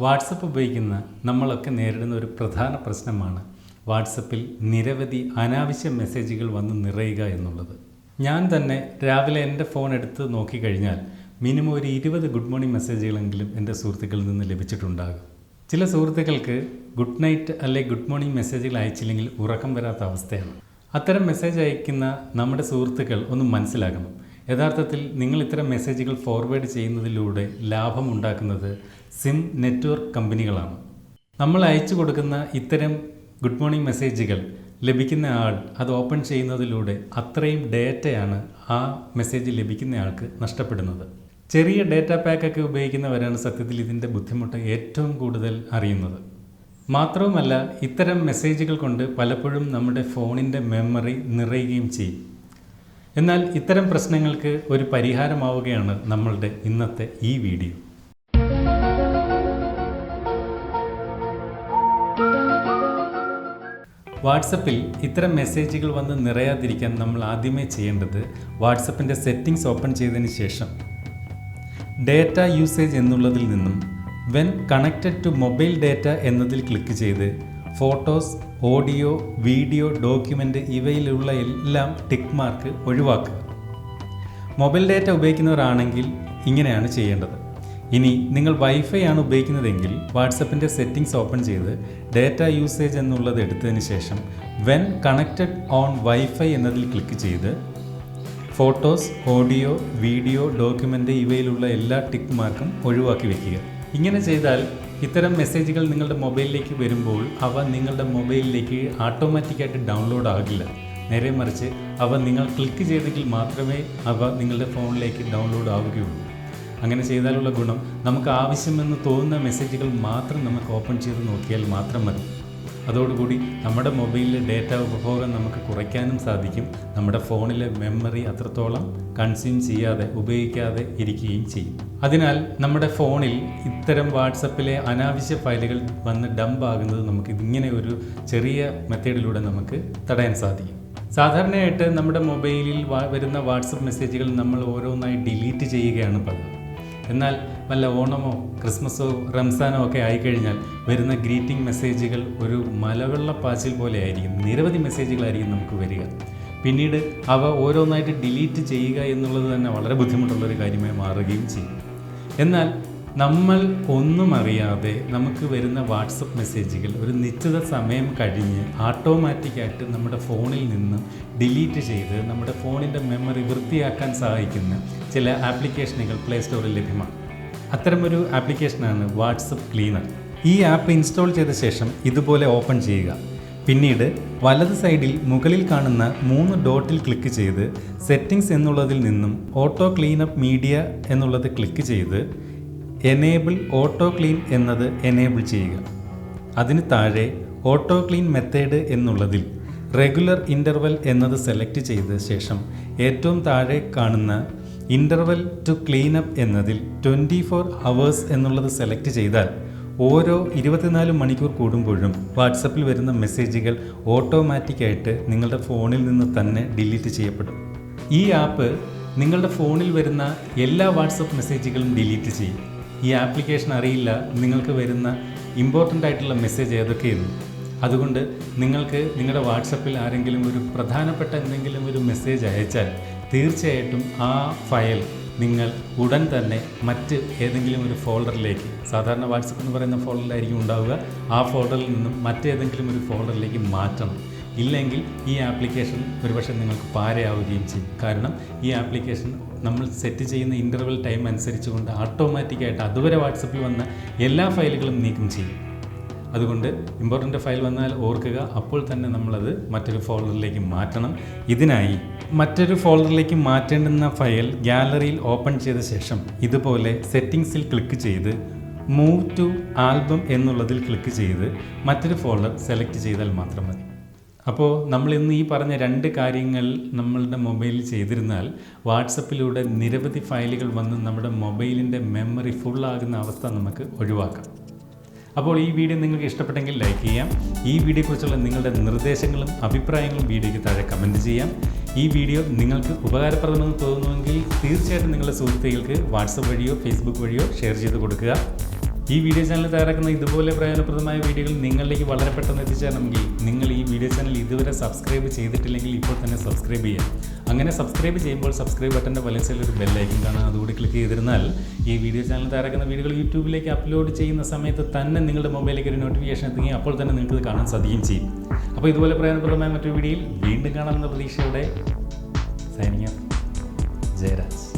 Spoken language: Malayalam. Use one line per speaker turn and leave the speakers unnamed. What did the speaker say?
വാട്സപ്പ് ഉപയോഗിക്കുന്ന നമ്മളൊക്കെ നേരിടുന്ന ഒരു പ്രധാന പ്രശ്നമാണ് വാട്സപ്പിൽ നിരവധി അനാവശ്യ മെസ്സേജുകൾ വന്ന് നിറയുക എന്നുള്ളത്. ഞാൻ തന്നെ രാവിലെ എന്റെ ഫോൺ എടുത്ത് നോക്കിക്കഴിഞ്ഞാൽ മിനിമം ഒരു ഇരുപത് ഗുഡ് മോർണിംഗ് മെസ്സേജുകളെങ്കിലും എന്റെ സുഹൃത്തുക്കളിൽ നിന്ന് ലഭിച്ചിട്ടുണ്ടാകും. ചില സുഹൃത്തുക്കൾക്ക് ഗുഡ് നൈറ്റ് അല്ലെ ഗുഡ് മോർണിംഗ് മെസ്സേജുകൾ അയച്ചില്ലെങ്കിൽ ഉറക്കം വരാത്ത അവസ്ഥയാണ്. അത്തരം മെസ്സേജ് അയക്കുന്ന നമ്മുടെ സുഹൃത്തുക്കൾ ഒന്ന് മനസ്സിലാക്കണം. യഥാർത്ഥത്തിൽ നിങ്ങൾ ഇത്തരം മെസ്സേജുകൾ ഫോർവേഡ് ചെയ്യുന്നതിലൂടെ ലാഭം ഉണ്ടാക്കുന്നത് സിം നെറ്റ്വർക്ക് കമ്പനികളാണ്. നമ്മൾ അയച്ചു കൊടുക്കുന്ന ഇത്തരം ഗുഡ് മോർണിംഗ് മെസ്സേജുകൾ ലഭിക്കുന്ന ആൾ അത് ഓപ്പൺ ചെയ്യുന്നതിലൂടെ അത്രയും ഡേറ്റയാണ് ആ മെസ്സേജ് ലഭിക്കുന്നയാൾക്ക് നഷ്ടപ്പെടുന്നത്. ചെറിയ ഡേറ്റ പാക്കൊക്കെ ഉപയോഗിക്കുന്നവരാണ് സത്യത്തിൽ ഇതിന്റെ ബുദ്ധിമുട്ട് ഏറ്റവും കൂടുതൽ അറിയുന്നത്. മാത്രവുമല്ല ഇത്തരം മെസ്സേജുകൾ കൊണ്ട് പലപ്പോഴും നമ്മുടെ ഫോണിന്റെ മെമ്മറി നിറയുകയും ചെയ്യും. എന്നാൽ ഇത്തരം പ്രശ്നങ്ങൾക്ക് ഒരു പരിഹാരമാവുകയാണ് നമ്മളുടെ ഇന്നത്തെ ഈ വീഡിയോ. വാട്സപ്പിൽ ഇത്തരം മെസ്സേജുകൾ വന്ന് നിറയാതിരിക്കാൻ നമ്മൾ ആദ്യമേ ചെയ്യേണ്ടത് വാട്സപ്പിന്റെ സെറ്റിംഗ്സ് ഓപ്പൺ ചെയ്തതിന് ശേഷം ഡേറ്റ യൂസേജ് എന്നുള്ളതിൽ നിന്നും when connected to mobile data എന്നതിൽ ക്ലിക്ക് ചെയ്ത് ഫോട്ടോസ് ഓഡിയോ വീഡിയോ ഡോക്യുമെന്റ് ഇവയിലുള്ള എല്ലാം ടിക്ക് മാർക്ക് ഒഴിവാക്കുക. മൊബൈൽ ഡാറ്റ ഉപയോഗിക്കുന്നവരാണെങ്കിൽ ഇങ്ങനെയാണ് ചെയ്യേണ്ടത്. ഇനി നിങ്ങൾ വൈഫൈ ആണ് ഉപയോഗിക്കുന്നതെങ്കിൽ വാട്സപ്പിന്റെ സെറ്റിംഗ്സ് ഓപ്പൺ ചെയ്ത് ഡാറ്റ യൂസേജ് എന്നുള്ളത് എടുത്തതിന് ശേഷം വെൻ കണക്റ്റഡ് ഓൺ വൈഫൈ എന്നതിൽ ക്ലിക്ക് ചെയ്ത് ഫോട്ടോസ് ഓഡിയോ വീഡിയോ ഡോക്യുമെന്റ് ഇവയിലുള്ള എല്ലാ ടിക്ക് മാർക്കും ഒഴിവാക്കി വയ്ക്കുക ഇങ്ങനെ ചെയ്താൽ ഇത്തരം മെസ്സേജുകൾ നിങ്ങളുടെ മൊബൈലിലേക്ക് വരുമ്പോൾ അവ നിങ്ങളുടെ മൊബൈലിലേക്ക് ഓട്ടോമാറ്റിക്കായിട്ട് ഡൗൺലോഡ് ആകില്ല. നേരെ മറിച്ച് അവ നിങ്ങൾ ക്ലിക്ക് ചെയ്തെങ്കിൽ മാത്രമേ അവ നിങ്ങളുടെ ഫോണിലേക്ക് ഡൗൺലോഡ് ആവുകയുള്ളൂ. അങ്ങനെ ചെയ്താലുള്ള ഗുണം നമുക്ക് ആവശ്യമെന്ന് തോന്നുന്ന മെസ്സേജുകൾ മാത്രം നമുക്ക് ഓപ്പൺ ചെയ്ത് നോക്കിയാൽ മാത്രം മതി. അതോടുകൂടി നമ്മുടെ മൊബൈലിലെ ഡേറ്റ ഉപഭോഗം നമുക്ക് കുറയ്ക്കാനും സാധിക്കും. നമ്മുടെ ഫോണിലെ മെമ്മറി അത്രത്തോളം കൺസ്യൂം ചെയ്യാതെ ഉപയോഗിക്കാതെ ഇരിക്കുകയും ചെയ്യും. അതിനാൽ നമ്മുടെ ഫോണിൽ ഇത്തരം വാട്സപ്പിലെ അനാവശ്യ ഫയലുകൾ വന്ന് ഡംപ് ആകുന്നത് നമുക്ക് ഇങ്ങനെ ഒരു ചെറിയ മെത്തേഡിലൂടെ നമുക്ക് തടയാൻ സാധിക്കും. സാധാരണയായിട്ട് നമ്മുടെ മൊബൈലിൽ വരുന്ന വാട്സപ്പ് മെസ്സേജുകൾ നമ്മൾ ഓരോന്നായി ഡിലീറ്റ് ചെയ്യുകയാണ് പതിവ്. എന്നാൽ വല്ല ഓണമോ ക്രിസ്മസോ റംസാനോ ഒക്കെ ആയിക്കഴിഞ്ഞാൽ വരുന്ന ഗ്രീറ്റിംഗ് മെസ്സേജുകൾ ഒരു മലവെള്ള മലവെള്ളപ്പാച്ചിൽ പോലെ ആയിരിക്കും നിരവധി മെസ്സേജുകളായിരിക്കും നമുക്ക് വരിക. പിന്നീട് അവ ഓരോന്നായിട്ട് ഡിലീറ്റ് ചെയ്യുക എന്നുള്ളത് തന്നെ വളരെ ബുദ്ധിമുട്ടുള്ള ഒരു കാര്യമായി മാറുകയും ചെയ്യും. എന്നാൽ നമ്മൾ ഒന്നും അറിയാതെ നമുക്ക് വരുന്ന വാട്സപ്പ് മെസ്സേജുകൾ ഒരു നിശ്ചിത സമയം കഴിഞ്ഞ് ഓട്ടോമാറ്റിക്കായിട്ട് നമ്മുടെ ഫോണിൽ നിന്ന് ഡിലീറ്റ് ചെയ്ത് നമ്മുടെ ഫോണിന്റെ മെമ്മറി വൃത്തിയാക്കാൻ സഹായിക്കുന്ന ചില ആപ്ലിക്കേഷനുകൾ പ്ലേ സ്റ്റോറിൽ ലഭ്യമാണ്. അത്തരമൊരു ആപ്ലിക്കേഷനാണ് വാട്സപ്പ് ക്ലീനർ. ഈ ആപ്പ് ഇൻസ്റ്റാൾ ചെയ്ത ശേഷം ഇതുപോലെ ഓപ്പൺ ചെയ്യുക. പിന്നീട് വലത് സൈഡിൽ മുകളിൽ കാണുന്ന മൂന്ന് ഡോട്ടിൽ ക്ലിക്ക് ചെയ്ത് സെറ്റിംഗ്സ് എന്നുള്ളതിൽ നിന്നും ഓട്ടോ ക്ലീനപ്പ് മീഡിയ എന്നുള്ളത് ക്ലിക്ക് ചെയ്ത് എനേബിൾ ഓട്ടോ ക്ലീൻ എന്നത് എനേബിൾ ചെയ്യുക. അതിന് താഴെ ഓട്ടോ ക്ലീൻ മെത്തേഡ് എന്നുള്ളതിൽ റെഗുലർ ഇന്റർവൽ എന്നത് സെലക്ട് ചെയ്ത ശേഷം ഏറ്റവും താഴെ കാണുന്ന ഇന്റർവൽ ടു ക്ലീൻ അപ്പ് എന്നതിൽ ട്വന്റി ഫോർ ഹവേഴ്സ് എന്നുള്ളത് സെലക്ട് ചെയ്താൽ ഓരോ ഇരുപത്തിനാല് മണിക്കൂർ കൂടുമ്പോഴും വാട്സപ്പിൽ വരുന്ന മെസ്സേജുകൾ ഓട്ടോമാറ്റിക്കായിട്ട് നിങ്ങളുടെ ഫോണിൽ നിന്ന് തന്നെ ഡിലീറ്റ് ചെയ്യപ്പെടും. ഈ ആപ്പ് നിങ്ങളുടെ ഫോണിൽ വരുന്ന എല്ലാ വാട്സപ്പ് മെസ്സേജുകളും ഡിലീറ്റ് ചെയ്യും. ഈ ആപ്ലിക്കേഷൻ അറിയില്ല നിങ്ങൾക്ക് വരുന്ന ഇമ്പോർട്ടന്റ് ആയിട്ടുള്ള മെസ്സേജ് ഏതൊക്കെയെന്ന്. അതുകൊണ്ട് നിങ്ങൾക്ക് നിങ്ങളുടെ വാട്സപ്പിൽ ആരെങ്കിലും ഒരു പ്രധാനപ്പെട്ട എന്തെങ്കിലും ഒരു മെസ്സേജ് അയച്ചാൽ തീർച്ചയായിട്ടും ആ ഫയൽ നിങ്ങൾ ഉടൻ തന്നെ മറ്റ് ഏതെങ്കിലും ഒരു ഫോൾഡറിലേക്ക് സാധാരണ വാട്സപ്പ് എന്ന് പറയുന്ന ഫോൾഡറിലായിരിക്കും ഉണ്ടാവുക ആ ഫോൾഡറിൽ നിന്നും മറ്റേതെങ്കിലും ഒരു ഫോൾഡറിലേക്ക് മാറ്റണം. ഇല്ലെങ്കിൽ ഈ ആപ്ലിക്കേഷൻ ഒരുപക്ഷെ നിങ്ങൾക്ക് പാരയാവുകയും ചെയ്യും. കാരണം ഈ ആപ്ലിക്കേഷൻ നമ്മൾ സെറ്റ് ചെയ്യുന്ന ഇന്റർവൽ ടൈം അനുസരിച്ചുകൊണ്ട് ഓട്ടോമാറ്റിക്കായിട്ട് അതുവരെ വാട്സപ്പിൽ വന്ന എല്ലാ ഫയലുകളും നീക്കം ചെയ്യും. അതുകൊണ്ട് ഇമ്പോർട്ടന്റ് ഫയൽ വന്നാൽ ഓർക്കുക അപ്പോൾ തന്നെ നമ്മളത് മറ്റൊരു ഫോൾഡറിലേക്ക് മാറ്റണം. ഇതിനായി മറ്റൊരു ഫോൾഡറിലേക്ക് മാറ്റേണ്ടുന്ന ഫയൽ ഗാലറിയിൽ ഓപ്പൺ ചെയ്ത ശേഷം ഇതുപോലെ സെറ്റിങ്സിൽ ക്ലിക്ക് ചെയ്ത് മൂവ് ടു ആൽബം എന്നുള്ളതിൽ ക്ലിക്ക് ചെയ്ത് മറ്റൊരു ഫോൾഡർ സെലക്ട് ചെയ്താൽ മാത്രം മതി. അപ്പോൾ നമ്മൾ ഇന്ന് ഈ പറഞ്ഞ രണ്ട് കാര്യങ്ങൾ നമ്മളുടെ മൊബൈലിൽ ചെയ്തിരുന്നാൽ വാട്സപ്പിലൂടെ നിരവധി ഫയലുകൾ വന്ന് നമ്മുടെ മൊബൈലിന്റെ മെമ്മറി ഫുള്ളാകുന്ന അവസ്ഥ നമുക്ക് ഒഴിവാക്കാം. അപ്പോൾ ഈ വീഡിയോ നിങ്ങൾക്ക് ഇഷ്ടപ്പെട്ടെങ്കിൽ ലൈക്ക് ചെയ്യാം. ഈ വീഡിയോയെക്കുറിച്ചുള്ള നിങ്ങളുടെ നിർദ്ദേശങ്ങളും അഭിപ്രായങ്ങളും വീഡിയോയ്ക്ക് താഴെ കമന്റ് ചെയ്യാം. ഈ വീഡിയോ നിങ്ങൾക്ക് ഉപകാരപ്രദമെന്ന് തോന്നുമെങ്കിൽ തീർച്ചയായിട്ടും നിങ്ങളുടെ സുഹൃത്തുക്കൾക്ക് വാട്സപ്പ് വഴിയോ ഫേസ്ബുക്ക് വഴിയോ ഷെയർ ചെയ്ത് കൊടുക്കുക. ഈ വീഡിയോ ചാനൽ തയ്യാറാക്കുന്ന ഇതുപോലെ പ്രയോജനപ്രദമായ വീഡിയോകൾ നിങ്ങളിലേക്ക് വളരെ പെട്ടെന്ന് എത്തിച്ചേരണമെങ്കിൽ നിങ്ങൾ ഈ വീഡിയോ ചാനൽ ഇതുവരെ സബ്സ്ക്രൈബ് ചെയ്തിട്ടില്ലെങ്കിൽ ഇപ്പോൾ തന്നെ സബ്സ്ക്രൈബ് ചെയ്യാം അങ്ങനെ സബ്സ്ക്രൈബ് ചെയ്യുമ്പോൾ സബ്സ്ക്രൈബ് ബട്ടന്റെ വലിയ ഒരു ബെല്ലൈക്കൻ കാണാം അതുകൂടി ക്ലിക്ക് ചെയ്തിരുന്നാൽ ഈ വീഡിയോ ചാനൽ തയ്യാറാക്കുന്ന വീഡിയോകൾ യൂട്യൂബിലേക്ക് അപ്ലോഡ് ചെയ്യുന്ന സമയത്ത് തന്നെ നിങ്ങളുടെ മൊബൈലിലേക്ക് ഒരു നോട്ടിഫിക്കേഷൻ എത്തുകയും അപ്പോൾ തന്നെ നിങ്ങൾക്ക് ഇത് കാണാൻ സാധിക്കുകയും ചെയ്യും. അപ്പോൾ ഇതുപോലെ പ്രയോജനപ്രദമായ മറ്റൊരു വീഡിയോയിൽ വീണ്ടും കാണാമെന്ന പ്രതീക്ഷയോടെ സൈനിക ജയരാജ്.